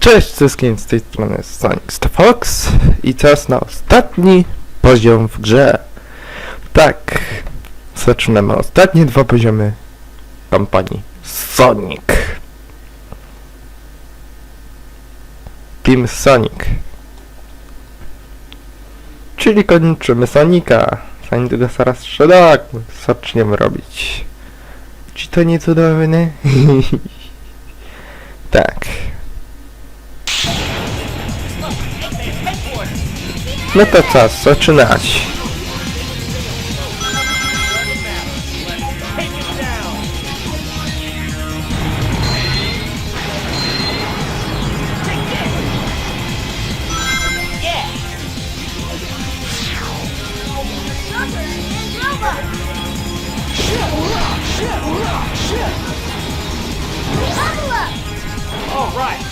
Cześć wszystkim, z tej strony Sonic the Fox i czas na ostatni poziom w grze. Tak, zaczynamy ostatnie dwa poziomy kampanii Sonic. Team Sonic. Czyli kończymy Sonika. Zanim tego zaraz strzelak zaczniemy robić. Czy to nie cudowne? tak. No to czas zaczynać. All right.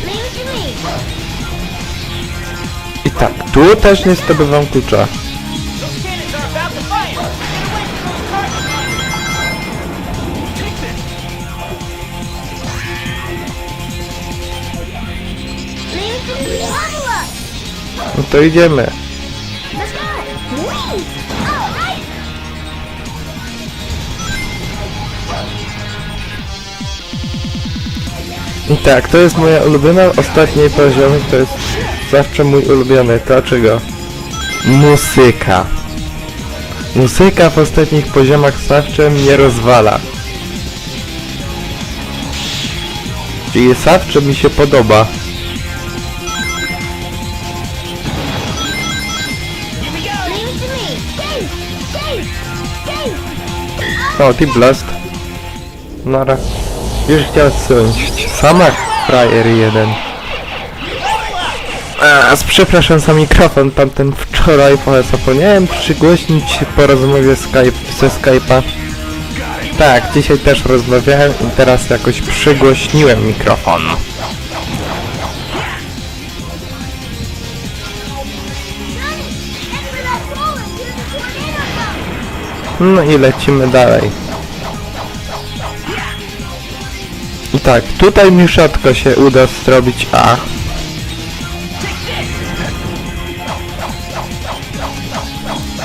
To. I tak, tu też nie zdobywam klucza. Those cannons are I tak, to jest moja ulubiona ostatni poziom, to jest zawsze mój ulubiony. Dlaczego? Muzyka. Muzyka w ostatnich poziomach zawsze mnie rozwala. Czyli zawsze mi się podoba. To. O, Team Blast. Nara. Już chciał sądzić. Sama frajer jeden. A, przepraszam za mikrofon, tamten wczoraj zapomniałem przygłośnić po rozmowie Skype, ze Skype'a. Tak, dzisiaj też rozmawiałem i teraz jakoś przygłośniłem mikrofon. No i lecimy dalej. Tak, tutaj mi rzadko się uda zrobić A.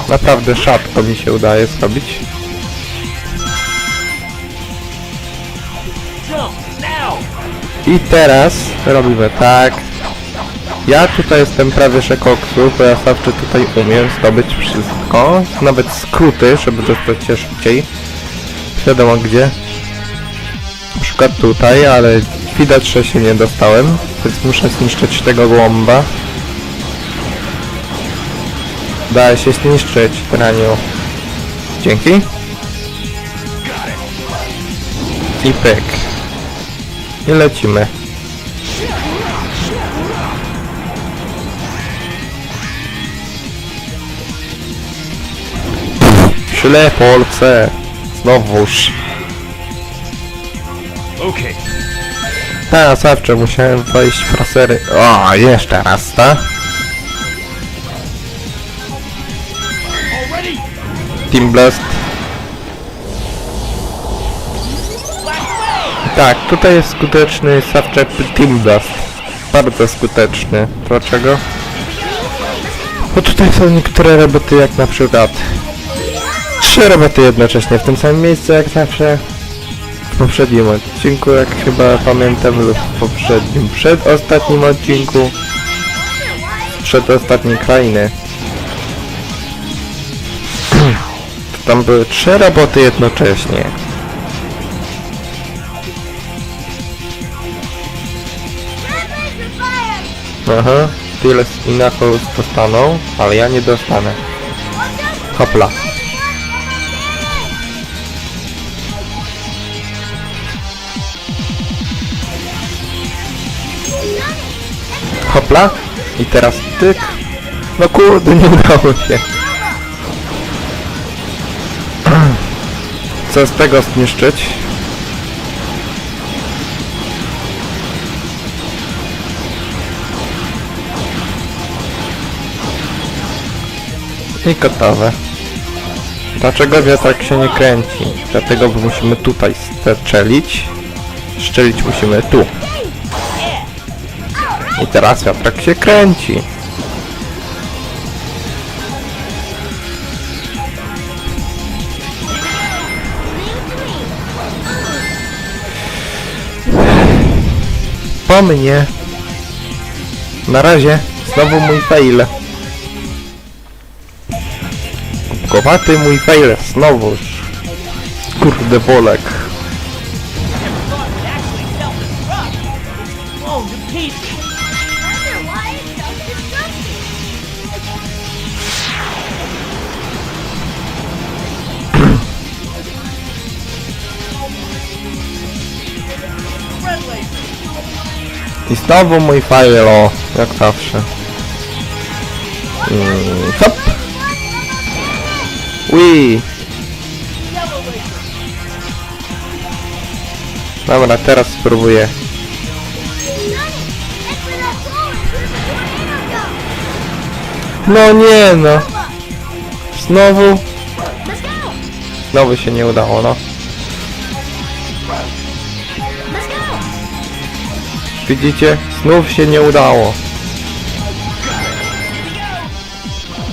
Naprawdę rzadko mi się udaje zrobić. I teraz robimy tak. Ja tutaj jestem prawie że bo ja zawsze tutaj umiem zdobyć wszystko. Nawet skróty, żeby dostać się szybciej. Wiadomo gdzie. Na przykład tutaj, ale widać, że się nie dostałem. Więc muszę zniszczyć tego głąba. Daje się zniszczyć, traniu. Dzięki. I. I lecimy. Źle Polsce. Znowuż. Okay. Ta, zawsze musiałem wejść w frasery. O, jeszcze raz, ta. Team Blast. Tak, tutaj jest skuteczny zawsze Team Blast. Bardzo skuteczny. Dlaczego? Bo tutaj są niektóre roboty jak na przykład trzy roboty jednocześnie w tym samym miejscu jak zawsze w poprzednim odcinku, jak chyba pamiętam lub w poprzednim, przed ostatnim odcinku. Przed ostatniej krainy tam były trzy roboty jednocześnie. Aha tyle z Inachos dostaną, ale ja nie dostanę. Hopla hopla i teraz tyk no kurde nie udało się co z tego zniszczyć I gotowe. Dlaczego wiatrak się nie kręci? Dlatego musimy tutaj strzelić. Szczelić musimy tu. I teraz wiatrak się kręci. Po mnie. Na razie. Znowu mój fail. Kubkowaty mój fail. Znowuż. Kurde bolek. Znowu mój fail, o, jak zawsze. Mm, hop! Ui! Dobra, teraz spróbuję. No nie no. Znowu, znowu się nie udało, no. Widzicie? Znów się nie udało.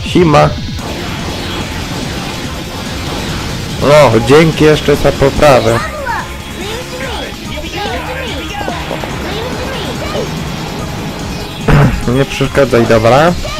Sima. No, dzięki jeszcze za poprawę. Leave it to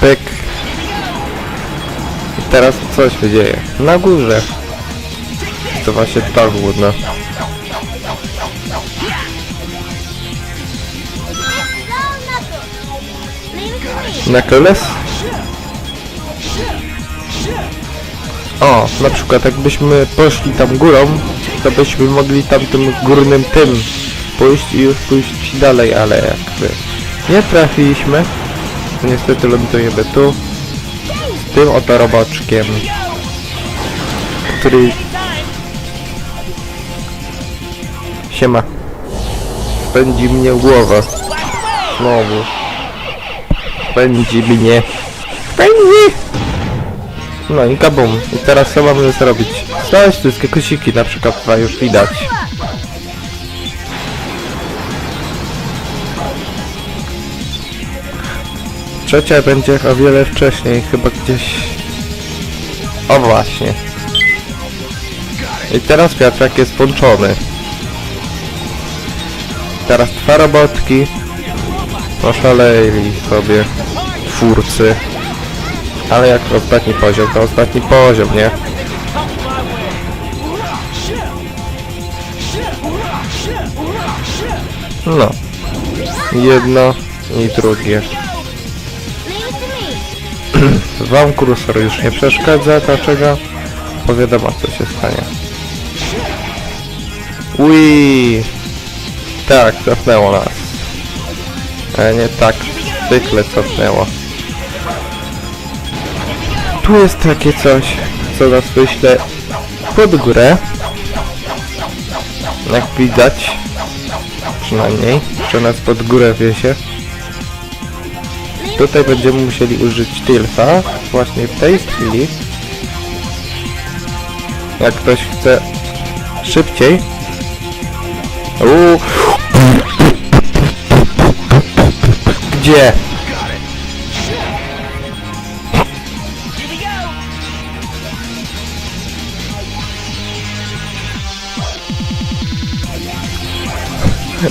Pyk. I teraz co się dzieje? Na górze. To właśnie to me. Knuckles? O, na przykład jakbyśmy poszli tam górą, to byśmy mogli tam tym górnym tym pójść i już pójść dalej, ale jakby nie trafiliśmy, to niestety lądujemy tu, z tym oto roboczkiem, który siema, spędzi mnie głowę, znowu, spędzi mnie, spędzi! No i kabum. I teraz co mamy zrobić? Znaleźć wszystkie kosiki na przykład chyba już widać. Trzecia będzie o wiele wcześniej, chyba gdzieś... O właśnie. I teraz wiatrak jest włączony. Teraz dwa robotki. Poszaleli sobie twórcy. Ale jak ostatni poziom, to ostatni poziom, nie? No. Jedno i drugie. Wam kursor już nie przeszkadza, dlaczego? Bo co się stanie. Ui, Tak, cofnęło nas. E, nie tak, zwykle cofnęło. Tu jest takie coś, co nas wyśle pod górę. Jak widać. Przynajmniej, że nas pod górę wiezie. Tutaj będziemy musieli użyć tylfa właśnie w tej chwili. Jak ktoś chce szybciej. Uuu. Gdzie?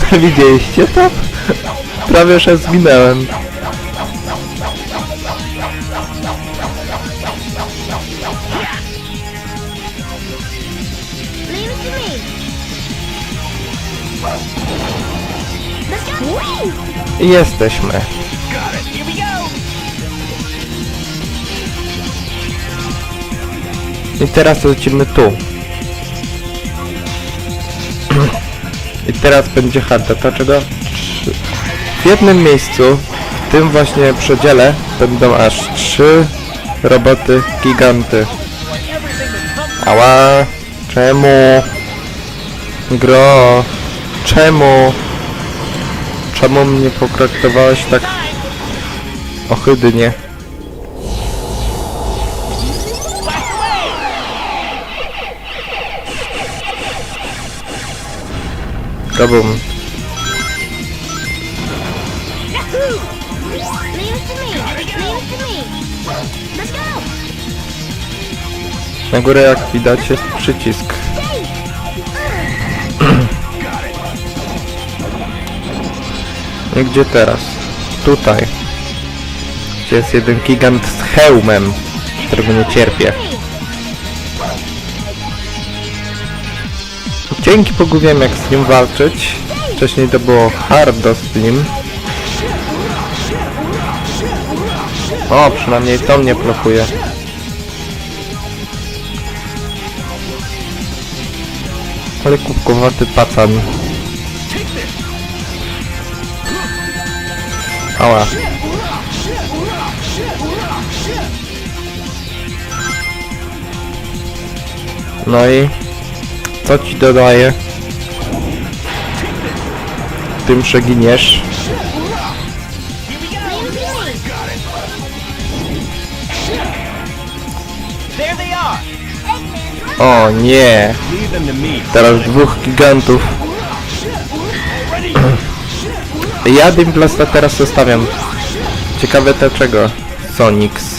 Widzieliście to? Prawie że zginęłem. Jesteśmy. I teraz lecimy tu. I teraz będzie harta. Dlaczego? W jednym miejscu, w tym właśnie przedziale będą aż trzy roboty giganty. Ała! Czemu? Gro! Czemu? Czemu mnie potraktowałeś tak ohydnie? Go. Na górę jak widać jest przycisk. I gdzie teraz? Tutaj. Gdzie jest jeden gigant z hełmem, którego nie cierpię. Dzięki Bogu wiem jak z nim walczyć. Wcześniej to było hardo z nim. O, przynajmniej to mnie blokuje. Ale kubkowaty pacan. Ała. No i co ci dodaje? Tym przeginiesz. O nie! Teraz dwóch gigantów. Ja Dimplasta teraz zostawiam. Ciekawe dlaczego. Sonix.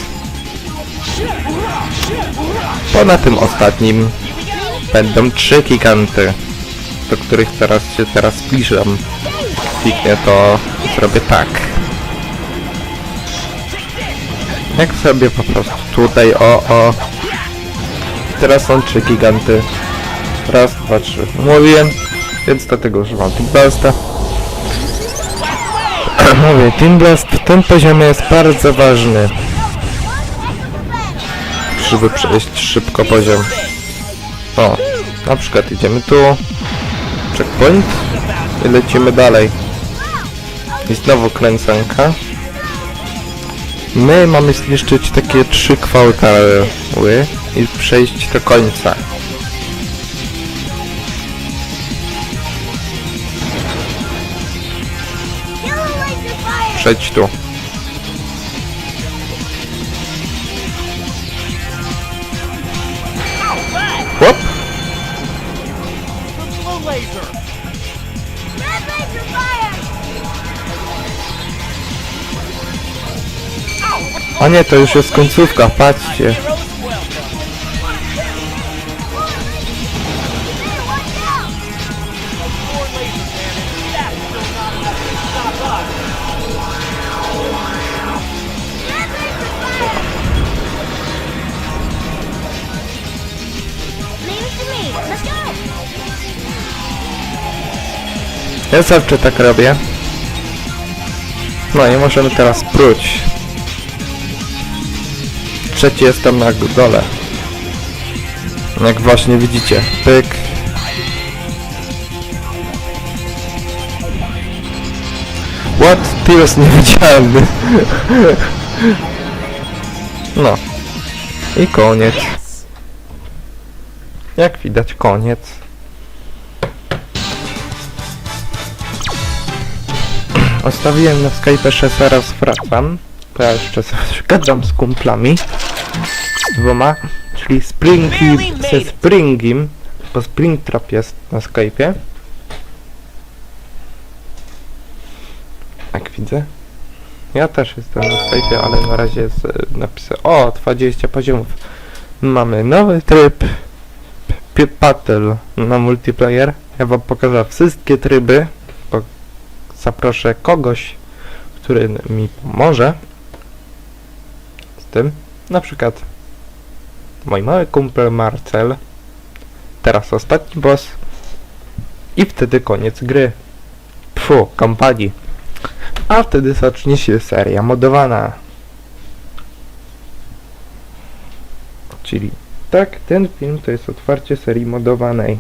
Po na tym ostatnim będą trzy giganty, do których teraz się teraz zbliżam. Kliknę to zrobię tak. Jak sobie po prostu tutaj, o, o. Teraz są trzy giganty. Raz, dwa, trzy. Mówiłem, więc dlatego używam Team Blasta. Mówię, Team Blast w tym poziomie jest bardzo ważny. Żeby przejść szybko poziom. O, na przykład idziemy tu. Checkpoint. I lecimy dalej. I znowu kręcanka. My mamy zniszczyć takie trzy kwartały i przejść do końca. Przejdź tu. A nie, to już jest końcówka, patrzcie. Ja zawsze tak robię. No i możemy teraz próć. Trzeci jest tam na dole. Jak właśnie widzicie. Pyk. What? Jest niewidzialny. No. I koniec. Jak widać koniec. Ostawiłem na Skype, że zaraz wracam. To ja jeszcze sobie gadam z kumplami. Z dwoma. Czyli Springi ze Springim. Bo Springtrap jest na Skype'ie. Jak widzę. Ja też jestem na Skype'ie, ale na razie jest e, napisy o 20 poziomów. Mamy nowy tryb P- Battle na multiplayer. Ja wam pokażę wszystkie tryby, zaproszę kogoś, który mi pomoże tym. Na przykład mój mały kumpel Marcel. Teraz ostatni boss. I wtedy koniec gry. Pfu, kampanii. A wtedy zacznie się seria modowana. Czyli tak, ten film to jest otwarcie serii modowanej.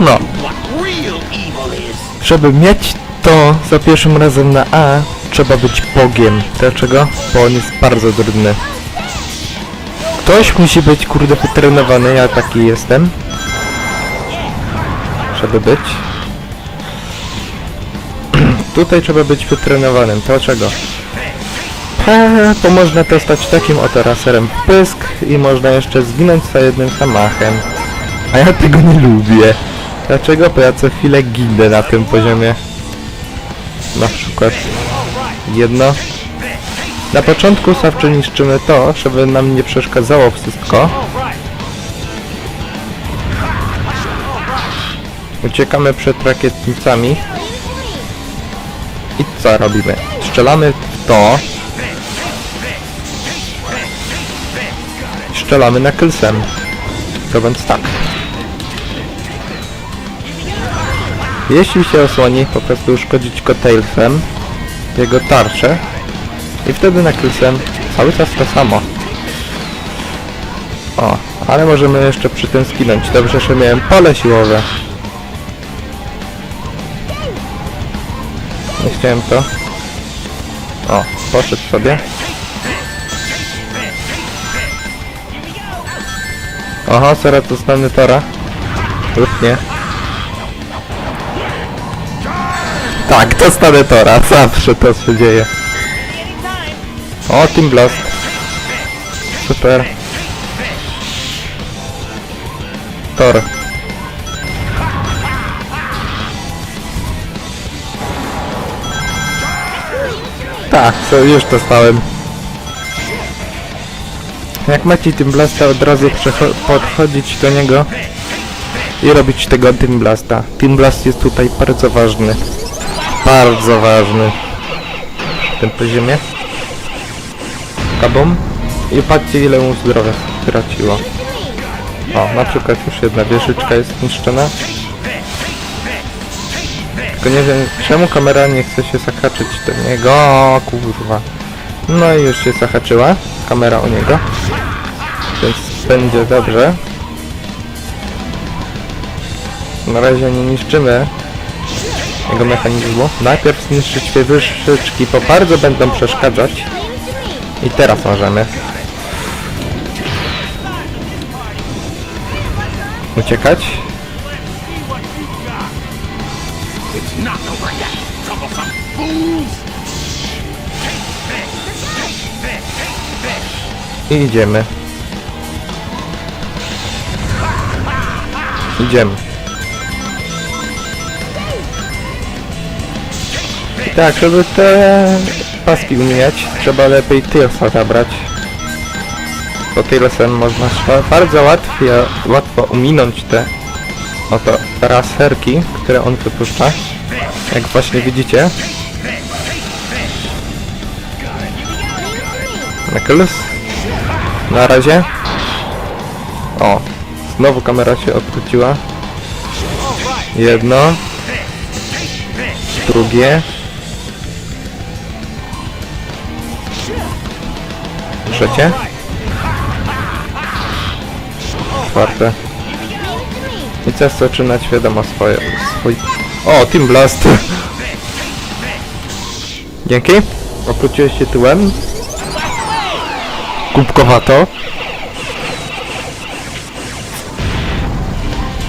No. Żeby mieć to za pierwszym razem na A, trzeba być bogiem. Dlaczego? Bo on jest bardzo trudny. Ktoś musi być kurde wytrenowany, ja taki jestem. Żeby być. Tutaj trzeba być wytrenowanym. Dlaczego? Eee, bo można dostać takim oto raserem pysk i można jeszcze zginąć za jednym zamachem. A ja tego nie lubię. Dlaczego? Bo ja co chwilę ginę na tym poziomie. Na przykład jedno. Na początku zawsze niszczymy to, żeby nam nie przeszkadzało wszystko. Uciekamy przed rakietnicami. I co robimy? Strzelamy to. Strzelamy na Kylsem. To więc tak. Jeśli się osłoni, po prostu uszkodzić go Tailsem, jego tarczę i wtedy na Kylsem cały czas to samo. O, ale możemy jeszcze przy tym skinąć. Dobrze, że miałem pole siłowe. Nie chciałem to. O, poszedł sobie. Oho, zaraz dostanę Tora. Lub nie. Tak, dostanę Tora. Zawsze to się dzieje. O, Team Blast. Super. Tor. Tak, już dostałem. Jak macie Team Blasta, od razu podchodzić do niego i robić tego Team Blasta. Team Blast jest tutaj bardzo ważny. Bardzo ważny. W tym poziomie. Kabum. I patrzcie ile mu zdrowia straciło. O, na przykład już jedna wieżyczka jest niszczona. Tylko nie wiem czemu kamera nie chce się zahaczyć do niego. O, kurwa. No i już się zahaczyła kamera o niego. Więc będzie dobrze. Na razie nie niszczymy jego mechanizmu. Najpierw zniszczyć dwie wyżyczki, bo bardzo będą przeszkadzać. I teraz możemy. Uciekać. I idziemy. Idziemy. Tak, żeby te paski umieć, trzeba lepiej Tailsa zabrać. Bo Tailsem można bardzo łatwie, łatwo uminąć te oto raserki, które on wypuszcza. Jak właśnie widzicie. Knuckles. Na razie. O, znowu kamera się odwróciła. Jedno. Drugie. Trzecie. Czwarte. I teraz zaczynać wiadomo swoje, swój... O, Team Blast! Dzięki. Obróciłeś się tyłem. Kubkowato.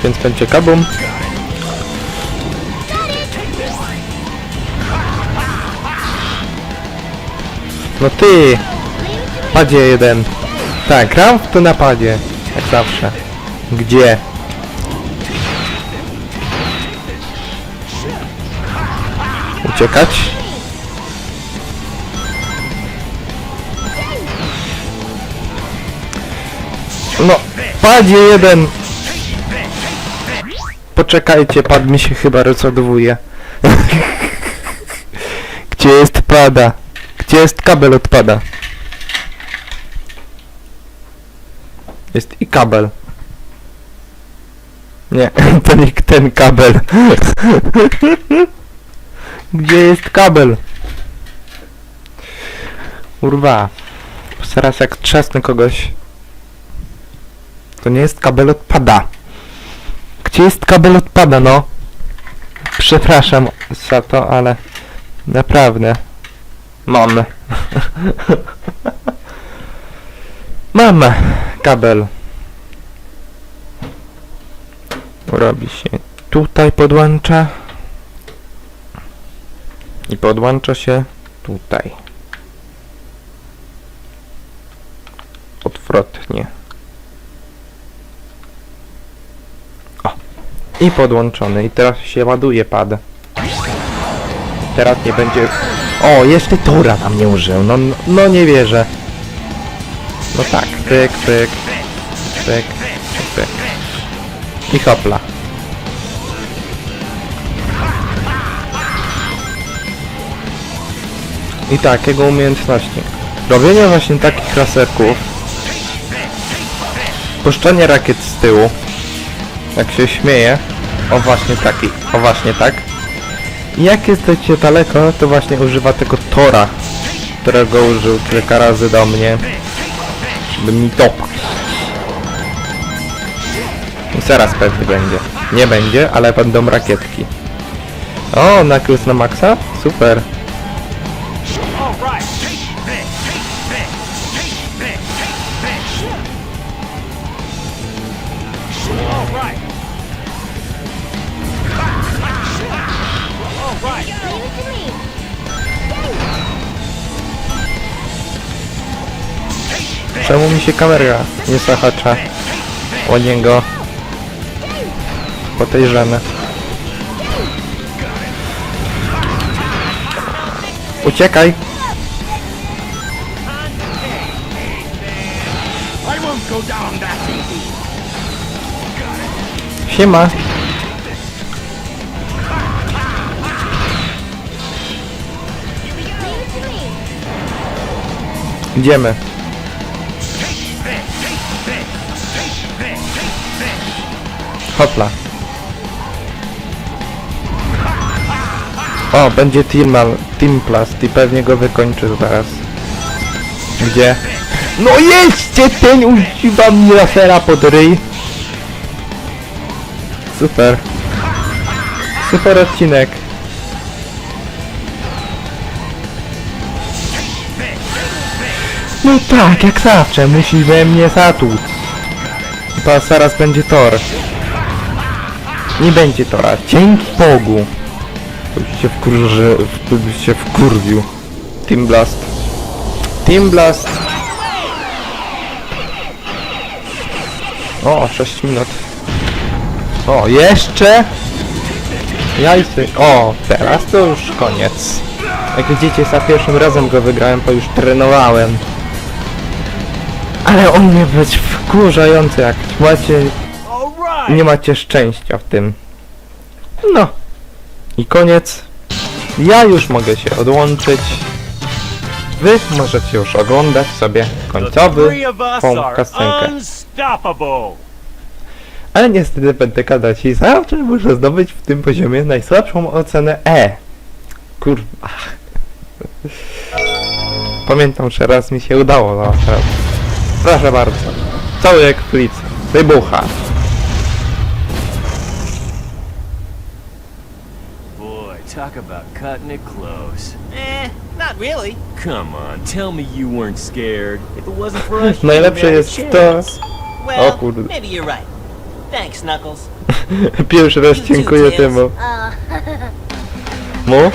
Więc będzie kabum. No ty! Padzie jeden. Tak, gram w to napadzie. Jak zawsze. Gdzie? Uciekać? No, padzie jeden! Poczekajcie, pad mi się chyba rozładowuje. Gdzie jest pada? Gdzie jest kabel od Jest i kabel. Nie, to nie ten kabel. Gdzie jest kabel? Kurwa. Zaraz jak trzasnę kogoś To nie jest kabel od pada. Gdzie jest kabel od pada, no? Przepraszam za to, ale naprawdę. Mam. Mam kabel. Robi się tutaj podłącza. I podłącza się tutaj. Odwrotnie. O. I podłączony. I teraz się ładuje pad. Teraz nie będzie... O, jeszcze tora nam nie użył. No, no, no nie wierzę. No tak, pyk, pyk, pyk, pyk. I hopla. I tak, jego umiejętności. Robienie właśnie takich laserków. Puszczanie rakiet z tyłu. Jak się śmieje. O właśnie taki. O właśnie tak. I jak jesteście daleko, to właśnie używa tego tora, którego użył kilka razy do mnie, żeby mi dopaść. I zaraz pewnie będzie. Nie będzie, ale będą rakietki. O, Knuckles na maksa? Super. Czemu mi się kamera nie zahacza o niego? Podejrzane. Uciekaj! Siema! Idziemy. Hopla. O, będzie Team, team Plast i pewnie go wykończy zaraz. Gdzie? No jedźcie ten używa mi lasera pod ryj. Super. Super odcinek. No tak, jak zawsze, musi we mnie zatłuc. To zaraz będzie tor. Nie będzie tora, dzięki Bogu. To się wkurzy... to byś się wkurwił. Team Blast. Team Blast. O, 6 minut. O, jeszcze? Jajcy. O, teraz to już koniec. Jak widzicie, za pierwszym razem go wygrałem, bo już trenowałem. Ale on mnie być wkurzający, jak macie. Nie macie szczęścia w tym. No. I koniec. Ja już mogę się odłączyć. Wy możecie już oglądać sobie końcowy tą unstoppable. będę niestety będę gadać i zawsze muszę zdobyć w tym poziomie najsłabszą ocenę E. Kurwa. Pamiętam, że raz mi się udało, no teraz. Proszę bardzo. Cały eksplicit. Wybucha. Talk about cutting it close. Eh, not really. Come on, tell me you weren't scared. If it wasn't for us, Najlepsze jest to... Well, O kurde. maybe you're right. Thanks, Knuckles. Pierwszy raz dziękuję temu. Uh, Mu?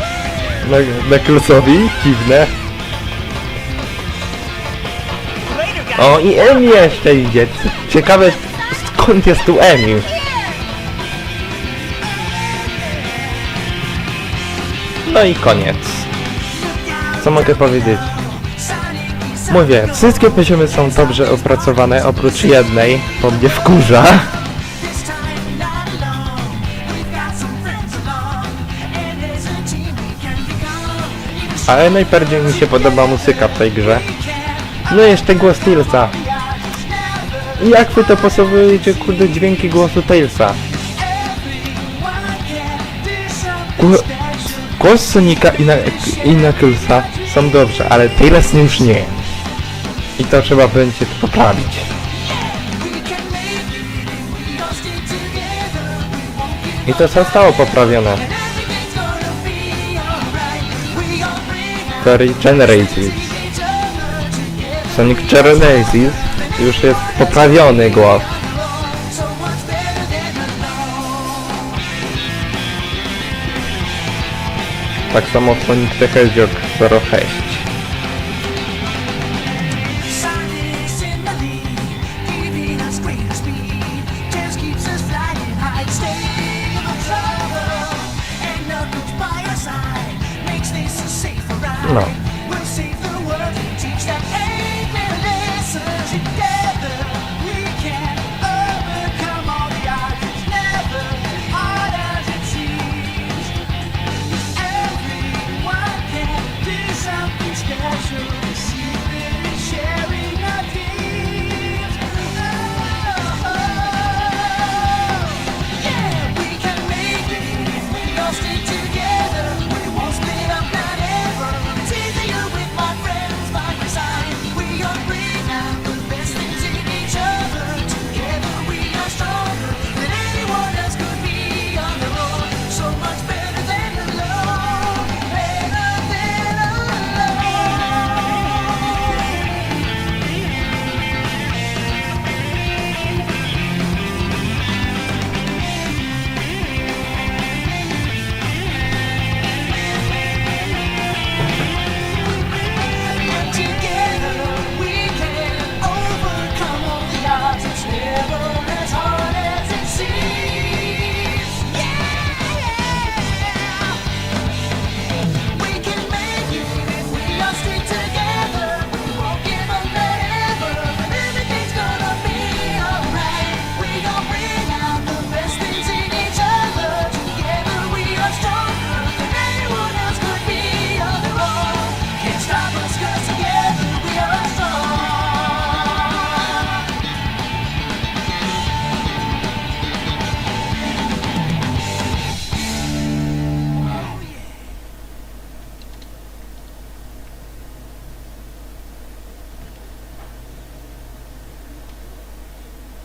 Na, na Klusowi? Dziwne. Later, guys. O, i Emi jeszcze idzie. Ciekawe, skąd jest tu Emi? No i koniec. Co mogę powiedzieć? Mówię, wszystkie poziomy są dobrze opracowane, oprócz jednej, bo mnie wkurza. Ale najbardziej mi się podoba muzyka w tej grze. No i jeszcze głos Tailsa. Jak wy to posowujecie, kurde, dźwięki głosu Tailsa? Gło- Głos Sonika i, na, i Knucklesa są dobrze, ale Tails już nie. I to trzeba będzie poprawić. I to zostało poprawione. To Regenerative. Sonic Generative już jest poprawiony głos. Tak samo Sonic the Hedgehog 06.